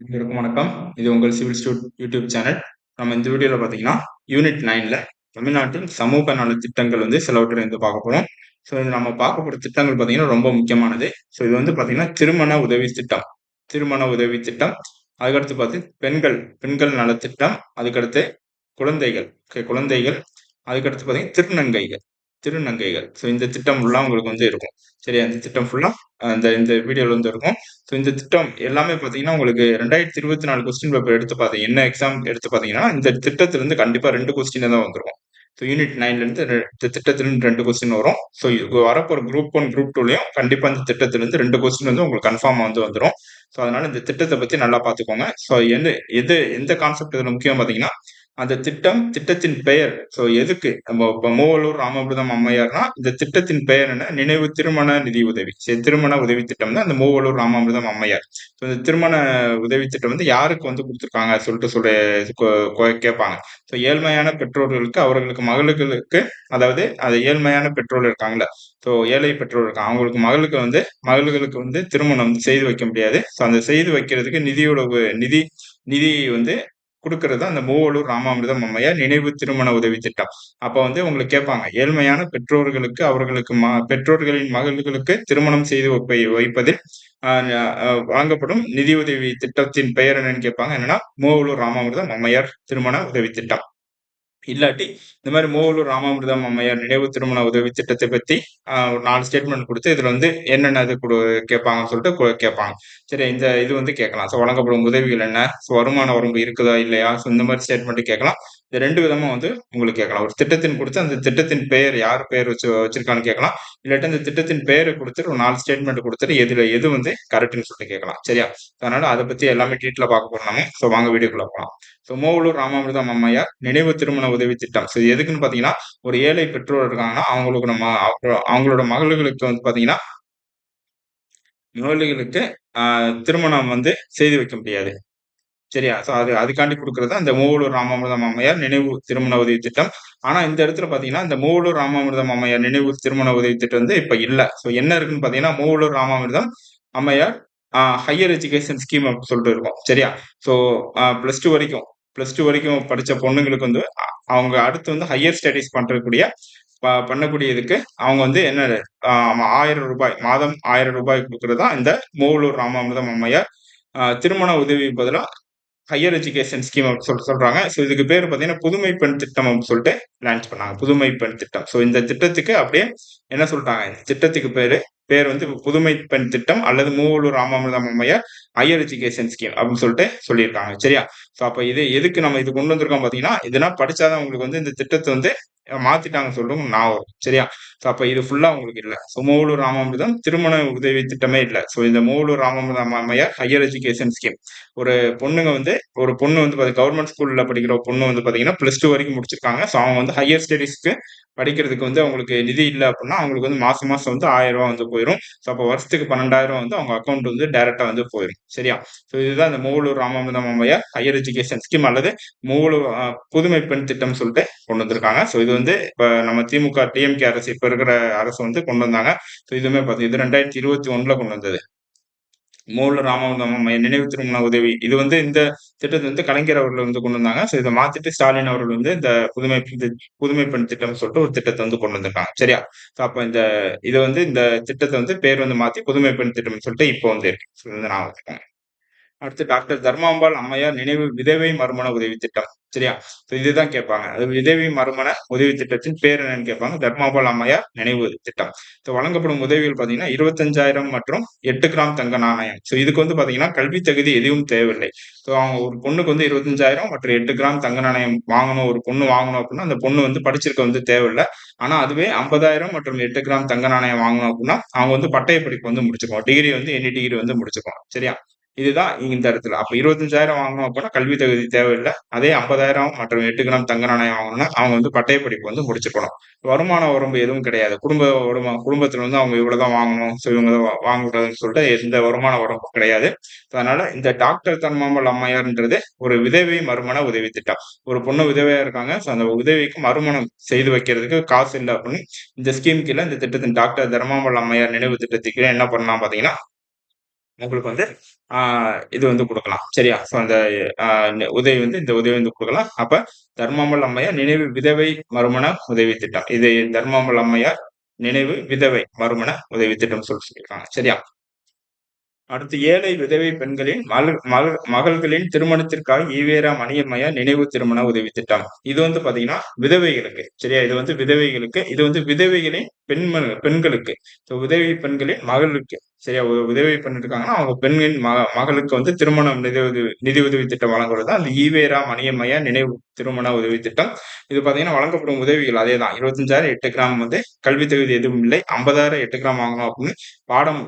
இருக்கும் வணக்கம். இது உங்கள் சிவில் ஸ்டூட் யூடியூப் சேனல். நம்ம இந்த வீடியோவில் பார்த்தீங்கன்னா யூனிட் நைனில் தமிழ்நாட்டின் சமூக நல திட்டங்கள் வந்து சிலவற்றில் இருந்து பார்க்க போகிறோம் ஸோ இது நம்ம பார்க்க போகிற திட்டங்கள் பார்த்தீங்கன்னா ரொம்ப முக்கியமானது. ஸோ இது வந்து பார்த்தீங்கன்னா திருமண உதவி திட்டம். திருமண உதவி திட்டம். அதுக்கடுத்து பார்த்து பெண்கள் பெண்கள் நலத்திட்டம் அதுக்கடுத்து குழந்தைகள் குழந்தைகள். அதுக்கடுத்து பார்த்தீங்கன்னா திருநங்கைகள். திருநங்கைகள். ஸோ இந்த திட்டம் ஃபுல்லாக உங்களுக்கு வந்து இருக்கும். சரி அந்த திட்டம் ஃபுல்லாக அந்த இந்த வீடியோவில் வந்து இருக்கும். ஸோ இந்த திட்டம் எல்லாமே பார்த்தீங்கன்னா உங்களுக்கு ரெண்டாயிரத்தி இருபத்தி நாலு கொஸ்டின் பேப்பர் எடுத்து பார்த்தீங்க என்ன எக்ஸாம் எடுத்து பார்த்தீங்கன்னா இந்த திட்டத்திலிருந்து கண்டிப்பாக ரெண்டு கொஸ்டின் தான் வந்துருக்கும் ஸோ யூனிட் நைன்லேருந்து இந்த திட்டத்திலிருந்து ரெண்டு கொஸ்டின் வரும். ஸோ வரப்போகிற குரூப் ஒன் குரூப் டூலையும் கண்டிப்பாக இந்த திட்டத்திலிருந்து ரெண்டு கொஸ்டின் வந்து உங்களுக்கு கன்ஃபார்மாக வந்து வந்துடும் ஸோ அதனால இந்த திட்டத்தை பற்றி நல்லா பார்த்துக்கோங்க ஸோ எந்த எது எந்த கான்செப்ட் இதில் முக்கியம் பார்த்தீங்கன்னா அந்த திட்டம் திட்டத்தின் பெயர். ஸோ எதுக்கு? நம்ம இப்போ மூவலூர் ராமபுரம் அம்மையார்னா இந்த திட்டத்தின் பெயர் என்ன? நினைவு திருமண நிதி உதவி. சரி திருமண உதவி திட்டம் தான் அந்த மூவலூர் ராமாமிர்தம் அம்மையார். ஸோ இந்த திருமண உதவி திட்டம் வந்து யாருக்கு வந்து கொடுத்துருக்காங்க? சொல்லிட்டு சொல்ல கேட்பாங்க. ஸோ ஏழ்மையான பெற்றோர்களுக்கு அவர்களுக்கு மகளுக்கு அதாவது அது ஏழ்மையான பெற்றோர் இருக்காங்களே ஸோ ஏழை பெற்றோர் இருக்காங்க. அவங்களுக்கு மகளுக்கு வந்து மகளுக்கு வந்து திருமணம் வந்து செய்து வைக்க முடியாது. ஸோ அந்த செய்து வைக்கிறதுக்கு நிதியோட நிதி நிதி வந்து கொடுக்கறது அந்த மூவலூர் ராமாமிர்தம் அம்மையார் நினைவு திருமண உதவி திட்டம். அப்போ வந்து உங்களுக்கு கேட்பாங்க ஏழ்மையான பெற்றோர்களுக்கு அவர்களுக்கு ம பெற்றோர்களின் மகள்களுக்கு திருமணம் செய்து வைப்பதில் வழங்கப்படும் நிதியுதவி திட்டத்தின் பெயர் என்னன்னு கேட்பாங்க என்னன்னா மூவலூர் ராமாமிர்தம் அம்மையார் திருமண உதவி திட்டம். இல்லாட்டி இந்த மாதிரி மூவலூர் ராமாமிர்தம் அம்மையார் நினைவு திருமண உதவி திட்டத்தை பத்தி ஒரு நாலு ஸ்டேட்மெண்ட் கொடுத்து இதுல வந்து என்னென்ன இது கொடு கேட்பாங்கன்னு சொல்லிட்டு கேட்பாங்க. சரி இந்த இது வந்து கேட்கலாம். ஸோ வழங்கப்படும் உதவிகள் என்ன? ஸோ வருமான வரம்பு இருக்குதா இல்லையா? ஸோ இந்த மாதிரி ஸ்டேட்மெண்ட் கேட்கலாம். இந்த ரெண்டு விதமா வந்து உங்களுக்கு கேட்கலாம். ஒரு திட்டத்தின் கொடுத்து அந்த திட்டத்தின் பெயர் யார் பெயர் வச்சு வச்சிருக்கான்னு கேட்கலாம். இல்லாட்டி அந்த திட்டத்தின் பெயரை கொடுத்துட்டு ஒரு நாலு ஸ்டேட்மெண்ட் கொடுத்துட்டு எதுல எது வந்து கரெக்ட்னு சொல்லிட்டு கேட்கலாம். சரியா? அதனால அதை பத்தி எல்லாமே டீட்டெயில பார்க்க போறோம் ஸோ வாங்க வீடியோக்குள்ள போகலாம் ஸோ மூவலூர் ராமாமிர்தம் அம்மையார் நினைவு திருமண உதவி திட்டம். ஸோ எதுக்குன்னு பார்த்தீங்கன்னா ஒரு ஏழை பெற்றோர் இருக்காங்கன்னா அவங்களுக்கு நம்ம அவங்களோட மகள்களுக்கு வந்து பார்த்தீங்கன்னா மகளுக்கு திருமணம் வந்து செய்து வைக்க முடியாது. சரியா? ஸோ அது அதுக்காண்டி கொடுக்கறது அந்த மூவலூர் ராமாமிர்தம் அம்மையார் நினைவு திருமண உதவி திட்டம். ஆனால் இந்த இடத்துல பார்த்தீங்கன்னா இந்த மூவலூர் ராமாமிர்தம் அம்மையார் நினைவு திருமண உதவி திட்டம் வந்து இப்போ இல்லை. ஸோ என்ன இருக்குன்னு பார்த்தீங்கன்னா மூவலூர் ராமாமிர்தம் அம்மையார் ஹையர் எஜுகேஷன் ஸ்கீம் அப்படின்னு சொல்லிட்டு இருக்கும். சரியா? ஸோ ப்ளஸ் டூ வரைக்கும் ப்ளஸ் டூ வரைக்கும் படித்த பொண்ணுங்களுக்கு வந்து அவங்க அடுத்து வந்து ஹையர் ஸ்டடீஸ் பண்ணுறக்கூடிய பண்ணக்கூடியதுக்கு அவங்க வந்து என்ன ஆயிரம் ரூபாய் மாதம் ஆயிரம் ரூபாய் கொடுக்குறதா இந்த மூவலூர் ராமாமிர்தம் அம்மையார் திருமண உதவி பதிலாக ஹையர் எஜுகேஷன் ஸ்கீம் அப்படின்னு சொல்லிட்டு சொல்றாங்க. ஸோ இதுக்கு பேர் பார்த்தீங்கன்னா புதுமை பெண் திட்டம் அப்படின்னு சொல்லிட்டு லான்ச் பண்ணாங்க. புதுமை பெண் திட்டம். ஸோ இந்த திட்டத்துக்கு அப்படியே என்ன சொல்லிட்டாங்க? இந்த திட்டத்துக்கு பேர் பேர் வந்து புதுமை பெண் திட்டம் அல்லது மூவலூர் ராமாமிர்தம் அம்மையார் ஹையர் எஜுகேஷன் ஸ்கீம் அப்படின்னு சொல்லிட்டு சொல்லியிருக்காங்க. சரியா? ஸோ அப்போ இது எதுக்கு நம்ம இது கொண்டு வந்திருக்கோம் பார்த்தீங்கன்னா இதெல்லாம் படித்தாதான் உங்களுக்கு வந்து இந்த திட்டத்தை வந்து மாத்திட்டாங்க சொல்றவங்க நான் வரும் சரியா? ஸோ அப்ப இது ஃபுல்லா உங்களுக்கு இல்லை. ஸோ மூவலூர் ராமாமிர்தம் திருமண உதவி திட்டமே இல்லை. ஸோ இந்த மூவலூர் ராமாமிர்தம் அம்மையார் ஹையர் எஜுகேஷன் ஸ்கீம் ஒரு பொண்ணுங்க வந்து ஒரு பொண்ணு வந்து கவர்மெண்ட் ஸ்கூல்ல படிக்கிற பொண்ணு வந்து பாத்தீங்கன்னா பிளஸ் டூ வரைக்கும் முடிச்சிருக்காங்க. ஸோ அவங்க வந்து ஹையர் ஸ்டடீஸ்க்கு படிக்கிறதுக்கு வந்து அவங்களுக்கு நிதி இல்லை அப்படின்னா அவங்களுக்கு வந்து மாசம் மாசம் வந்து ஆயிரம் ரூபா வந்து போயிடும் ஸோ அப்போ வருஷத்துக்கு பன்னெண்டாயிரம் வந்து அவங்க அக்கௌண்ட் வந்து டைரக்டா வந்து போயிடும் சரியா? ஸோ இதுதான் இந்த மூவலூர் ராமாமிர்தம் அம்மையார் ஹையர் எஜுகேஷன் ஸ்கீம் அல்லது மூல புதுமை பெண் திட்டம் சொல்லிட்டு கொண்டு வந்திருக்காங்க. ஸோ இது வந்து இப்போ நம்ம திமுக டிஎம்கே அரசு இப்போ இருக்கிற அரசு வந்து கொண்டு வந்தாங்க. ஸோ இதுவுமே பார்த்து இது ரெண்டாயிரத்தி இருபத்தி ஒன்றில் கொண்டு வந்தது. மூல ராமநாதம் நினைவு திருமண உதவி இது வந்து இந்த திட்டத்தை வந்து கலைஞர் அவர்கள் வந்து கொண்டு வந்தாங்க. ஸோ இதை மாத்திட்டு ஸ்டாலின் அவர்கள் வந்து இந்த புதுமை புதுமை பெண் திட்டம் சொல்லிட்டு ஒரு திட்டத்தை வந்து கொண்டு வந்திருக்காங்க. சரியா? ஸோ அப்போ இந்த இது வந்து இந்த திட்டத்தை வந்து பேர் வந்து மாத்தி புதுமை பெண் திட்டம்னு சொல்லிட்டு இப்போ வந்து இருக்கு. நான் வச்சிருக்கேன் அடுத்து டாக்டர் தர்மாம்பாள் அம்மையார் நினைவு விதவை மறுமண உதவி திட்டம். சரியா? இதுதான் கேட்பாங்க. அது விதவி மறுமண உதவி திட்டத்தின் பேர் என்னன்னு கேட்பாங்க. தர்மாம்பாள் அம்மையார் நினைவு திட்டம். ஸோ வழங்கப்படும் உதவிகள் பாத்தீங்கன்னா இருபத்தஞ்சாயிரம் மற்றும் எட்டு கிராம் தங்க நாணயம். ஸோ இதுக்கு வந்து பாத்தீங்கன்னா கல்வி தகுதி எதுவும் தேவையில்லை. ஸோ அவங்க ஒரு பொண்ணுக்கு வந்து இருபத்தஞ்சாயிரம் மற்றும் எட்டு கிராம் தங்க நாணயம் வாங்கணும் ஒரு பொண்ணு வாங்கணும் அப்படின்னா அந்த பொண்ணு வந்து படிச்சிருக்க வந்து தேவையில்லை. ஆனா அதுவே ஐம்பதாயிரம் மற்றும் எட்டு கிராம் தங்க நாணயம் வாங்கணும் அப்படின்னா அவங்க வந்து பட்டய படிப்பு வந்து முடிச்சுக்கோம் டிகிரி வந்து எனி டிகிரி வந்து முடிச்சுக்கோம் சரியா? இதுதான் இந்த இடத்துல. அப்ப இருபத்தஞ்சாயிரம் வாங்கணும் அப்படின்னா கல்வி தகுதி தேவையில்லை. அதே ஐம்பதாயிரம் மற்றும் எட்டு கிராம் தங்க நாணயம் வாங்கணும்னா அவங்க வந்து பட்டய படிப்பு வந்து முடிச்சுக்கணும் வருமான வரம்பு எதுவும் கிடையாது. குடும்ப வருமா குடும்பத்துல வந்து அவங்க இவ்வளவுதான் வாங்கணும் ஸோ இவங்க வாங்கக்கூடாதுன்னு சொல்லிட்டு எந்த வருமான வரம்பும் கிடையாது. அதனால இந்த டாக்டர் தன்மாமல் அம்மையார்ன்றது ஒரு விதவை மறுமண உதவி திட்டம். ஒரு பொண்ணு விதவையா இருக்காங்க. ஸோ அந்த உதவிக்கு மறுமணம் செய்து வைக்கிறதுக்கு காசு இல்லை அப்படின்னு இந்த ஸ்கீம் கீழே இந்த திட்டத்தின் டாக்டர் தர்மாமல் அம்மையார் நினைவு திட்டத்துக்கு என்ன பண்ணலாம் பாத்தீங்கன்னா உங்களுக்கு வந்து ஆஹ் இது வந்து கொடுக்கலாம். சரியா? ஸோ அந்த ஆஹ் உதவி வந்து இந்த உதவி வந்து கொடுக்கலாம். அப்ப தர்மாமல் அம்மையார் நினைவு விதவை மறுமண உதவி திட்டம். இது தர்மாமல் அம்மையார் நினைவு விதவை மறுமண உதவி திட்டம் சொல்லி சொல்லியிருக்காங்க. சரியா? அடுத்து ஏழை விதவை பெண்களின் மகள் மகள் மகள்களின் திருமணத்திற்காக ஈவேரா மணியம்மையா நினைவு திருமண உதவி திட்டம். இது வந்து பாத்தீங்கன்னா விதவைகளுக்கு. சரியா? இது வந்து விதவைகளுக்கு. இது வந்து விதவைகளின் பெண்மண பெண்களுக்கு. உதவி பெண்களின் மகளுக்கு. சரியா உதவி பண்ணிருக்காங்கன்னா அவங்க பெண்ணின் மக மகளுக்கு வந்து திருமணம் நிதி உதவி நிதி உதவி திட்டம் வழங்குறது? அந்த ஈவேரா மணியம்மையா நினைவு திருமண உதவி திட்டம். இது பாத்தீங்கன்னா வழங்கப்படும் உதவிகள் அதே தான் இருபத்தஞ்சாயிரம் எட்டு கிராம் வந்து கல்வி தகுதி எதுவும் இல்லை. ஐம்பதாயிரம் எட்டு கிராம் வாங்கணும் அப்படின்னு பாடம்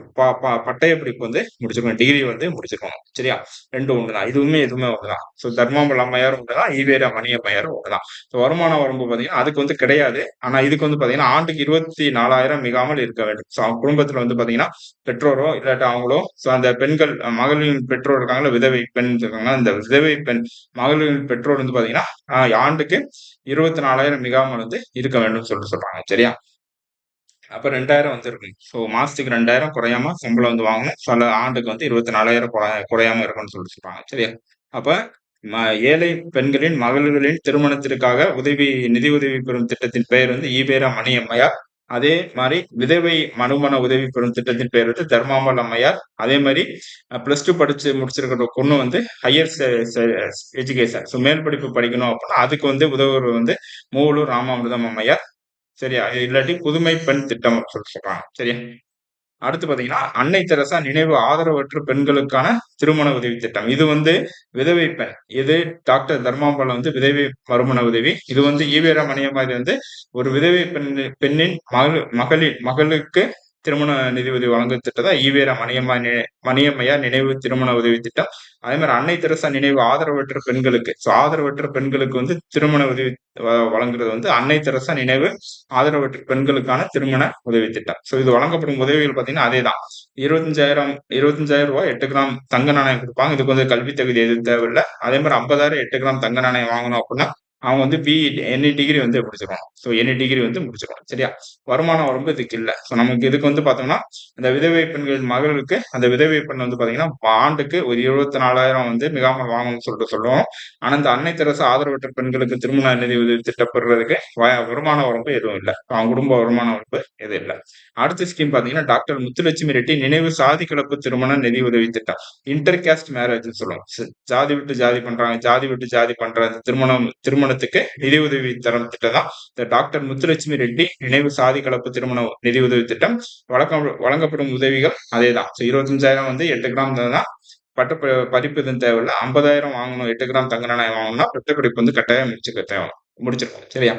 பட்டய படிப்பு வந்து முடிச்சிருக்கணும். டிகிரி வந்து முடிச்சிருக்கணும். சரியா? ரெண்டு ஒன்று தான் இதுவுமே எதுவுமே ஒண்ணுதான். ஸோ தர்மாம்பல் அம்மையாரும் ஒண்ணுதான். ஈவேரா மணியம்மையாரும் தான் ஸோ வருமான வரம்பு பாத்தீங்கன்னா அதுக்கு வந்து கிடையாது. ஆனா இதுக்கு வந்து பாத்தீங்கன்னா ஆண்டுக்கு இருபத்தி நாலாயிரம் மிகாமல் இருக்க வேண்டும். ஸோ அவங்க குடும்பத்துல வந்து பாத்தீங்கன்னா பெற்றோரோ இல்லாட்டி அவங்களோ ஸோ அந்த பெண்கள் மகளின் பெற்றோர் இருக்காங்களா விதவை பெண் இருக்காங்க அந்த விதவை பெண் மகளின் பெற்றோர் வந்து பாத்தீங்கன்னா ஆண்டுக்கு இருபத்தி நாலாயிரம் மிகாமல் வந்து இருக்க வேண்டும் சொல்லிட்டு சொல்றாங்க சரியா? அப்ப ரெண்டாயிரம் வந்து இருக்கும் ஸோ மாசத்துக்கு ரெண்டாயிரம் குறையாம சம்பளம் வந்து வாங்கணும். சில ஆண்டுக்கு வந்து இருபத்தி நாலாயிரம் குறையாம இருக்கும்னு சொல்லிட்டு சொல்றாங்க சரியா? அப்ப ஏழை பெண்களின் மகளிர்களின் திருமணத்திற்காக உதவி நிதி உதவி பெறும் திட்டத்தின் பெயர் வந்து ஈபேரா மணியம்மையார். அதே மாதிரி விதவை மனுமன உதவி பெறும் திட்டத்தின் பேர் வந்து தர்மாமல் அம்மையார். அதே மாதிரி பிளஸ் டூ படிச்சு முடிச்சிருக்கிற பொண்ணு வந்து ஹையர் எஜுகேஷன் ஸோ மேல் படிப்பு படிக்கணும் அப்படின்னா அதுக்கு வந்து உதவுவர் வந்து மூலூர் ராமாமிர்தம் அம்மையார். சரியா? இல்லாட்டி புதுமை பெண் திட்டம் சொல்லி சொல்றாங்க. சரியா? அடுத்து பாத்தீங்கன்னா அன்னை தெரசா நினைவு ஆதரவற்ற பெண்களுக்கான திருமண உதவி திட்டம். இது வந்து விதவை பெண். இது டாக்டர் தர்மாம்பாலம் வந்து விதவை மறுமண உதவி. இது வந்து ஈவேரா மணியமாரி வந்து ஒரு விதவை பெண் பெண்ணின் மகள் மகளின் மகளுக்கு திருமண நிதி உதவி வழங்கும் திட்டம் தான் ஈவேரா மணியம்மா மணியம்மையா நினைவு திருமண உதவி திட்டம். அதே மாதிரி அன்னை தெரசா நினைவு ஆதரவற்ற பெண்களுக்கு ஸோ ஆதரவற்ற பெண்களுக்கு வந்து திருமண உதவி வழங்குறது வந்து அன்னை தெரசா நினைவு ஆதரவற்ற பெண்களுக்கான திருமண உதவி திட்டம். ஸோ இது வழங்கப்படும் உதவிகள் பார்த்தீங்கன்னா அதே தான் இருபத்தஞ்சாயிரம் இருபத்தஞ்சாயிரம் ரூபாய் எட்டு கிராம் தங்க நாணயம் கொடுப்பாங்க. இதுக்கு வந்து கல்வி தகுதி எதுவும் தேவையில்லை. அதே மாதிரி ஐம்பதாயிரம் எட்டு கிராம் தங்க நாணயம் வாங்கணும் அப்படின்னா அவன் வந்து பி எனி டிகிரி வந்து முடிச்சிருக்கணும் ஸோ எனி டிகிரி வந்து முடிச்சிருக்கணும் சரியா? வருமானம் வரம்பு இதுக்கு இல்லை. ஸோ நமக்கு இதுக்கு வந்து பார்த்தோம்னா அந்த விதவை பெண்கள் மகளுக்கு அந்த விதவை பெண் வந்து பார்த்தீங்கன்னா ஆண்டுக்கு ஒரு இருபத்தி நாலாயிரம் வந்து மிகாமல் வாங்கணும்னு சொல்லிட்டு சொல்லுவோம். ஆனால் இந்த அன்னை தெரசு ஆதரவற்ற பெண்களுக்கு திருமண நிதி உதவி திட்டப்படுறதுக்கு வருமான வரம்பு எதுவும் இல்லை. அவங்க குடும்ப வருமான வரம்பு எதுவும் இல்லை. அடுத்த ஸ்கீம் பார்த்தீங்கன்னா டாக்டர் முத்துலட்சுமி ரெட்டி நினைவு சாதி கலப்பு திருமண நிதி உதவி திட்டம். இன்டர் கேஸ்ட் மேரேஜ்னு சொல்லுவோம். ஜாதி விட்டு ஜாதி பண்றாங்க ஜாதி விட்டு ஜாதி பண்ற திருமணம் திருமண திருமணத்துக்கு நிதி உதவி தரம் திட்டம் தான் இந்த டாக்டர் முத்துலட்சுமி ரெட்டி நினைவு சாதி கலப்பு திருமண நிதி உதவி திட்டம் வழக்க வழங்கப்படும் உதவிகள் அதே தான் ஸோ இருபத்தஞ்சாயிரம் வந்து எட்டு கிராம் தான் பட்ட பதிப்பு எதுவும் தேவையில்லை. ஐம்பதாயிரம் வாங்கணும். எட்டு கிராம் தங்க நாணயம் வாங்கணும்னா பட்ட படிப்பு வந்து கட்டாயம் முடிச்சுக்க தேவை முடிச்சிருக்கோம். சரியா?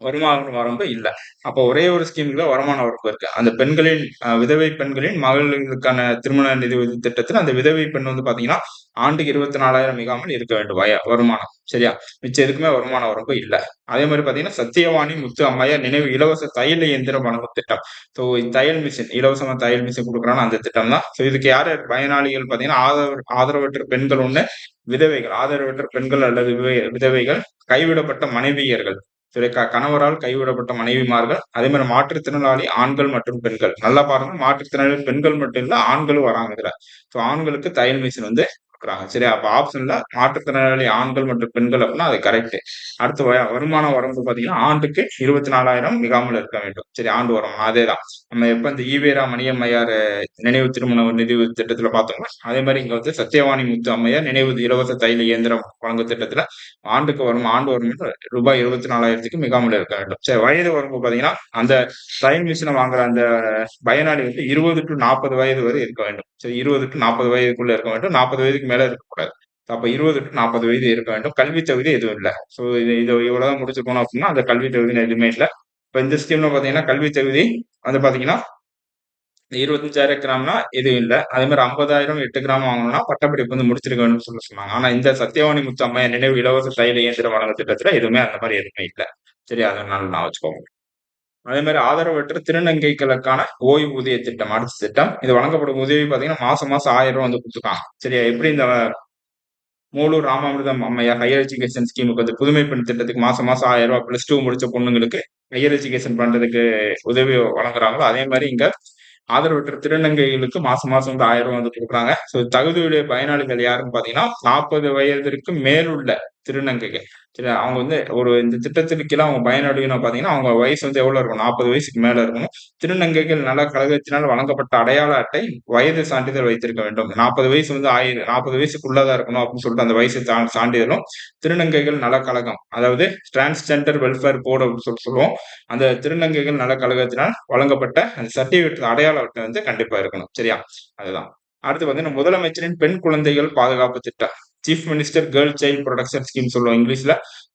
வருமான வரம்பு இல்லை. அப்போ ஒரே ஒரு ஸ்கீம்ல வருமான வரம்பு இருக்கு. அந்த பெண்களின் விதவை பெண்களின் மகளுக்கான திருமண நிதி திட்டத்தில் அந்த விதவை பெண் வந்து பாத்தீங்கன்னா ஆண்டுக்கு இருபத்தி நாலாயிரம் மிகாமல் இருக்க வேண்டும். வய வருமானம். சரியா? மிச்சம் எதுக்குமே வருமான வரம்பு இல்லை. அதே மாதிரி பாத்தீங்கன்னா சத்தியவாணி முத்து அம்மையா நினைவு இலவச தையல் இயந்திரம் வழங்கும் திட்டம். ஸோ தையல் மிஷின் இலவசமா தையல் மிஷின் கொடுக்குறான்னு அந்த திட்டம் தான். ஸோ இதுக்கு யார் பயனாளிகள் பாத்தீங்கன்னா ஆதரவு ஆதரவற்ற பெண்கள் ஒண்ணு விதவைகள். ஆதரவற்ற பெண்கள் அல்லது விதவைகள் கைவிடப்பட்ட மனைவியர்கள். துறை கணவரால் கைவிடப்பட்ட மனைவிமார்கள் அதே மாதிரி மாற்றுத்திறனாளி ஆண்கள் மற்றும் பெண்கள். நல்லா பாருங்க மாற்றுத்திறனாளி பெண்கள் மட்டும் இல்ல ஆண்களும் வராங்க இதுல. ஸோ ஆண்களுக்கு தையல் மிஷின் வந்து கொடுக்குறாங்க சரி அப்ப ஆப்ஷன்ல மாற்றுத்திறனாளி ஆண்கள் மற்றும் பெண்கள் அப்படின்னா அது கரெக்ட் அடுத்து வருமான வரம்பு பாத்தீங்கன்னா ஆண்டுக்கு இருபத்தி நாலாயிரம் மிகாமல் இருக்க வேண்டும். சரி ஆண்டு வரும் அதேதான். நம்ம எப்ப இந்த ஈவேரா மணியம்மையார் நினைவு திருமண நிதி திட்டத்துல பார்த்தோம்னா அதே மாதிரி இங்க வந்து சத்தியவாணி முத்து அம்மையார் நினைவு இலவச தைல இயந்திரம் வழங்கும் திட்டத்துல ஆண்டுக்கு வரும் ஆண்டு வரும் ரூபாய் இருபத்தி நாலாயிரத்துக்கு மிகாமல் இருக்க வேண்டும். சரி வயது வரம்பு பாத்தீங்கன்னா அந்த தையல் மிஷினை வாங்குற அந்த பயனாளி வந்து இருபது டு நாற்பது வயது வரை இருக்க வேண்டும். சரி இருபது டு நாற்பது வயதுக்குள்ள இருக்க வேண்டும். நாற்பது வயதுக்கு வயதுக்கு மேல இருக்கக்கூடாது. அப்ப இருபது டு நாற்பது வயது இருக்க வேண்டும். கல்வி தகுதி எதுவும் இல்லை. ஸோ இது இது இவ்வளவுதான் முடிச்சுக்கணும் அப்படின்னா அந்த கல்வி தகுதி எதுவுமே இல்லை. இப்போ இந்த ஸ்கீம்ல பாத்தீங்கன்னா கல்வி தகுதி வந்து பாத்தீங்கன்னா இருபத்தஞ்சாயிரம் கிராம்னா எதுவும் இல்லை. அதே மாதிரி ஐம்பதாயிரம் எட்டு கிராம் வாங்கணும்னா பட்டப்படிப்பு வந்து முடிச்சிருக்க வேணும்னு சொல்லி சொன்னாங்க. ஆனா இந்த சத்தியவாணி முத்து நினைவு இலவச தைல இயந்திரம் வழங்க திட்டத்துல எதுவுமே அந்த மாதிரி எதுவுமே இல்லை. சரி அதனால நான் வச்சுக்கோங்க. அதே மாதிரி ஆதரவற்ற திருநங்கைகளுக்கான ஓய்வூதிய திட்டம் அடுத்த திட்டம். இது வழங்கப்படும் உதவி பார்த்தீங்கன்னா மாசம் மாசம் ஆயிரம் ரூபாய் வந்து கொடுத்துருக்காங்க. சரியா? எப்படி இந்த மூலூர் ராமாமிர்தம் அம்மையார் ஹையர் எஜுகேஷன் ஸ்கீமுக்கு வந்து புதுமை பெண் திட்டத்துக்கு மாசம் மாசம் ஆயிரம் ரூபாய் பிளஸ் டூ முடிச்ச பொண்ணுங்களுக்கு ஹையர் எஜுகேஷன் பண்றதுக்கு உதவி வழங்குறாங்களோ அதே மாதிரி இங்க ஆதரவற்ற திருநங்கைகளுக்கு மாசம் மாசம் வந்து ஆயிரம் ரூபாய் வந்து கொடுக்குறாங்க. ஸோ தகுதியுடைய பயனாளிகள் யாருன்னு பாத்தீங்கன்னா நாற்பது வயதிற்கு மேலுள்ள திருநங்கைகள். சரி அவங்க வந்து ஒரு இந்த திட்டத்திற்கு கீழே அவங்க பயனடையணும் பார்த்தீங்கன்னா அவங்க வயசு வந்து எவ்வளோ இருக்கும் நாற்பது வயசுக்கு மேலே இருக்கணும். திருநங்கைகள் நல கழகத்தினால் வழங்கப்பட்ட அடையாள அட்டை வயது சான்றிதழ் வைத்திருக்க வேண்டும். நாற்பது வயசு வந்து ஆயிரம் நாற்பது வயசுக்குள்ளதாக இருக்கணும் அப்படின்னு சொல்லிட்டு அந்த வயசு சான்றிதழும் திருநங்கைகள் நல கழகம் அதாவது டிரான்ஸ்ஜெண்டர் வெல்ஃபேர் போர்டு அப்படின்னு சொல்லி சொல்லுவோம். அந்த திருநங்கைகள் நல கழகத்தினால் வழங்கப்பட்ட அந்த சர்டிஃபிகேட் அடையாள அட்டை வந்து கண்டிப்பாக இருக்கணும். சரியா? அதுதான். அடுத்து பார்த்தீங்கன்னா முதலமைச்சரின் பெண் குழந்தைகள் பாதுகாப்பு திட்டம். Chief minister girl child protection scheme சொல்லுவோம் இங்கிலீஷ்ல.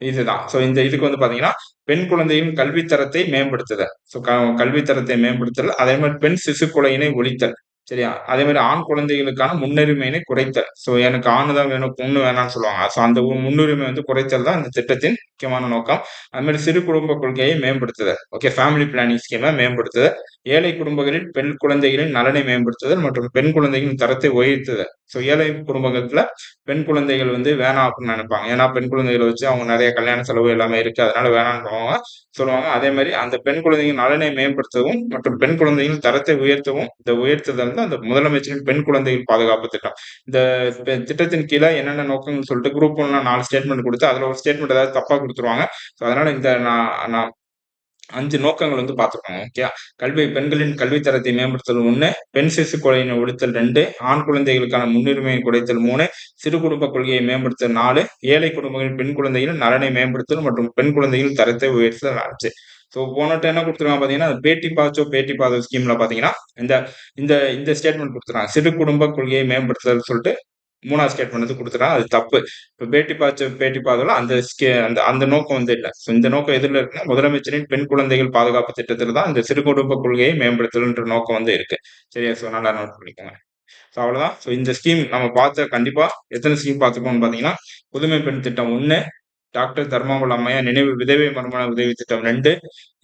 இதுதான். ஸோ இந்த இதுக்கு வந்து பாத்தீங்கன்னா பெண் குழந்தையின் கல்வித்தரத்தை மேம்படுத்துதல். ஸோ கல்வித்தரத்தை மேம்படுத்துதல் அதே மாதிரி பெண் சிசு கொலையினை ஒழித்தல். சரியா? அதே மாதிரி ஆண் குழந்தைகளுக்கான முன்னுரிமையினை குறைத்தல். ஸோ எனக்கு ஆண் தான் வேணும் பொண்ணு வேணாம்னு சொல்லுவாங்க. ஸோ அந்த முன்னுரிமை வந்து குறைத்தல் தான் இந்த திட்டத்தின் முக்கியமான நோக்கம். அது மாதிரி சிறு குடும்ப கொள்கையை மேம்படுத்துதல். ஓகே ஃபேமிலி பிளானிங் ஸ்கீமை மேம்படுத்துதல். ஏழை குடும்பங்களில் பெண் குழந்தைகளின் நலனை மேம்படுத்துதல் மற்றும் பெண் குழந்தைகளின் தரத்தை உயர்த்துதல். ஸோ ஏழை குடும்பங்கள்ல பெண் குழந்தைகள் வந்து வேணாம் அப்படின்னு நினைப்பாங்க. ஏன்னா பெண் குழந்தைகளை வச்சு அவங்க நிறைய கல்யாண செலவு எல்லாமே இருக்கு. அதனால வேணான்றவங்க சொல்லுவாங்க. அதே மாதிரி அந்த பெண் குழந்தைகள் நலனை மேம்படுத்தவும் மற்றும் பெண் குழந்தைகளின் தரத்தை உயர்த்தவும் இந்த உயர்த்துதல் தான் அந்த முதலமைச்சரின் பெண் குழந்தைகள் பாதுகாப்பு திட்டம். இந்த திட்டத்தின் கீழே என்னென்ன நோக்கம்னு சொல்லிட்டு குரூப் ஒன்ல நாலு ஸ்டேட்மெண்ட் கொடுத்து அதுல ஒரு ஸ்டேட்மெண்ட் ஏதாவது தப்பா கொடுத்துருவாங்க. ஸோ அதனால இந்த நான் நான் அஞ்சு நோக்கங்கள் வந்து பார்த்துருக்காங்க ஓகே கல்வி பெண்களின் கல்வித்தரத்தை மேம்படுத்தல் ஒன்று பெண் சிசு கொலையினை ஒழித்தல் ரெண்டு ஆண் குழந்தைகளுக்கான முன்னுரிமையை குறைத்தல் மூணு சிறு குடும்ப கொள்கையை மேம்படுத்தல் நாலு ஏழை குடும்பங்களின் பெண் குழந்தைகளின் நலனை மேம்படுத்தல் மற்றும் பெண் குழந்தைகளின் தரத்தை உயர்த்தல் ஆச்சு ஸோ போனட்ட என்ன கொடுத்துருக்காங்க பார்த்தீங்கன்னா பேட்டி பாச்சோ பேட்டி பாதோ ஸ்கீம்ல பார்த்தீங்கன்னா இந்த இந்த இந்த ஸ்டேட்மெண்ட் கொடுத்துருக்காங்க. சிறு குடும்ப கொள்கையை மேம்படுத்துதல் சொல்லிட்டு மூணாவது ஸ்டேட்மெண்ட் வந்து கொடுத்துட்டான் அது தப்பு. இப்போ பேட்டி பாச்சோ பேட்டி பாதோல அந்த அந்த அந்த நோக்கம் வந்து இல்லை. ஸோ இந்த நோக்கம் எதில் இருக்குன்னா முதலமைச்சரின் பெண் குழந்தைகள் பாதுகாப்பு திட்டத்தில் தான் இந்த சிறு குடும்ப கொள்கையை மேம்படுத்தலுன்ற நோக்கம் வந்து இருக்கு. சரியா? ஸோ நல்லா நோட் பண்ணிக்கோங்க. ஸோ அவ்வளோதான் ஸோ இந்த ஸ்கீம் நம்ம பார்த்த கண்டிப்பாக எத்தனை ஸ்கீம் பார்த்துக்கோன்னு பார்த்தீங்கன்னா புதுமை பெண் திட்டம் ஒன்று டாக்டர் தர்மாமல் அம்மையா நினைவு விதவை மறுமண உதவி திட்டம் ரெண்டு.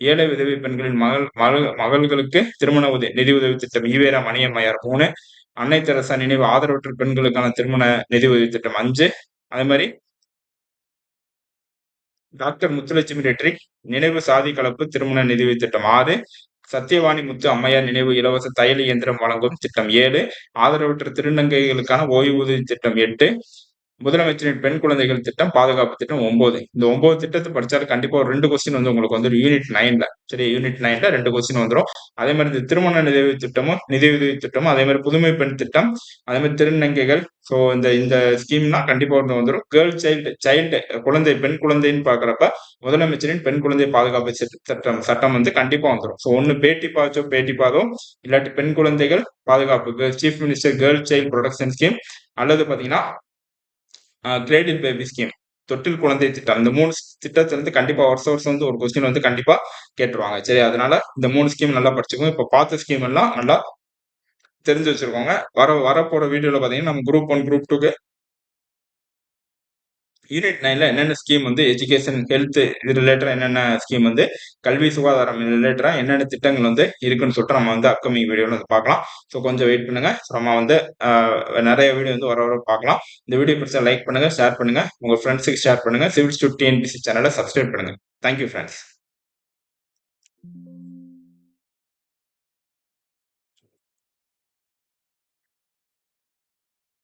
ஏழை விதவை பெண்களின் மகள் மகள் மகள்களுக்கு திருமண உதவி நிதி உதவி திட்டம். ஈவேரா மணியம்மையார் மூணு. அன்னை தெரசா நினைவு ஆதரவற்ற பெண்களுக்கான திருமண நிதி உதவி திட்டம் அஞ்சு. அதே மாதிரி டாக்டர் முத்துலட்சுமி ரெட்ரி நினைவு சாதி கலப்பு திருமண நிதி திட்டம் ஆறு. சத்தியவாணி முத்து அம்மையார் நினைவு இலவச தையல் இயந்திரம் வழங்கும் திட்டம் ஏழு. ஆதரவற்ற திருநங்கைகளுக்கான ஓய்வூதிய திட்டம் எட்டு. முதலமைச்சரின் பெண் குழந்தைகள் திட்டம் பாதுகாப்பு திட்டம் ஒன்பது இந்த ஒன்பது திட்டத்தை படிச்சாலும் கண்டிப்பா ஒரு ரெண்டு கொஸ்டின் வந்து உங்களுக்கு வந்துடும் யூனிட் நைன்ல சரி யூனிட் நைன்ல ரெண்டு கொஸ்டின் வந்துடும் அதே மாதிரி இந்த திருமண நிதியுதவி திட்டமும் நிதியுதவி திட்டமும் அதே மாதிரி புதுமை பெண் திட்டம் அதே மாதிரி திருநங்கைகள். ஸோ இந்த இந்த ஸ்கீம்னா கண்டிப்பா ஒன்று வந்துடும் கேர்ள் சைல்டு சைல்டு குழந்தை பெண் குழந்தைன்னு பாக்குறப்ப முதலமைச்சரின் பெண் குழந்தை பாதுகாப்பு சட்டம் சட்டம் வந்து கண்டிப்பா வந்துடும் ஸோ ஒன்னு பேட்டி பாச்சோ பேட்டி பாதோ இல்லாட்டி பெண் குழந்தைகள் பாதுகாப்பு chief minister girl child protection scheme அல்லது பாத்தீங்கன்னா கிரேடிட் பேபி ஸ்கீம் தொட்டில் குழந்தை திட்டம் இந்த மூணு திட்டத்துல இருந்து கண்டிப்பா வருஷம் வருஷம் வந்து ஒரு கொஸ்டின் வந்து கண்டிப்பா கேட்டுருவாங்க. சரி அதனால இந்த மூணு ஸ்கீம் நல்லா படிச்சுக்கோங்க. இப்ப பார்த்த ஸ்கீம் எல்லாம் நல்லா தெரிஞ்சு வச்சிருக்கோங்க. வர வரப்போற வீடியோல பாத்தீங்கன்னா நம்ம குரூப் ஒன் குரூப் டூக்கு யூனிட் நைன்ல என்னென்ன ஸ்கீம் வந்து எஜுகேஷன் ஹெல்த் இது ரிலேட்டடா என்னென்ன ஸ்கீம் வந்து கல்வி சுகாதாரம் ரிலேட்டடா என்னென்ன திட்டங்கள் வந்து இருக்குன்னு சொல்லிட்டு நம்ம வந்து அப்கமிங் வீடியோல வந்து பார்க்கலாம். ஸோ கொஞ்சம் வெயிட் பண்ணுங்க. நம்ம வந்து நிறைய வீடியோ வந்து வர வர பார்க்கலாம். இந்த வீடியோ பிடிச்சா லைக் பண்ணுங்க ஷேர் பண்ணுங்க. உங்க ஃப்ரெண்ட்ஸுக்கு ஷேர் பண்ணுங்க. சிவில் ஸ்டூட் டிஎன்பிசி சேனலை சப்ஸ்கிரைப் பண்ணுங்க. Thank you friends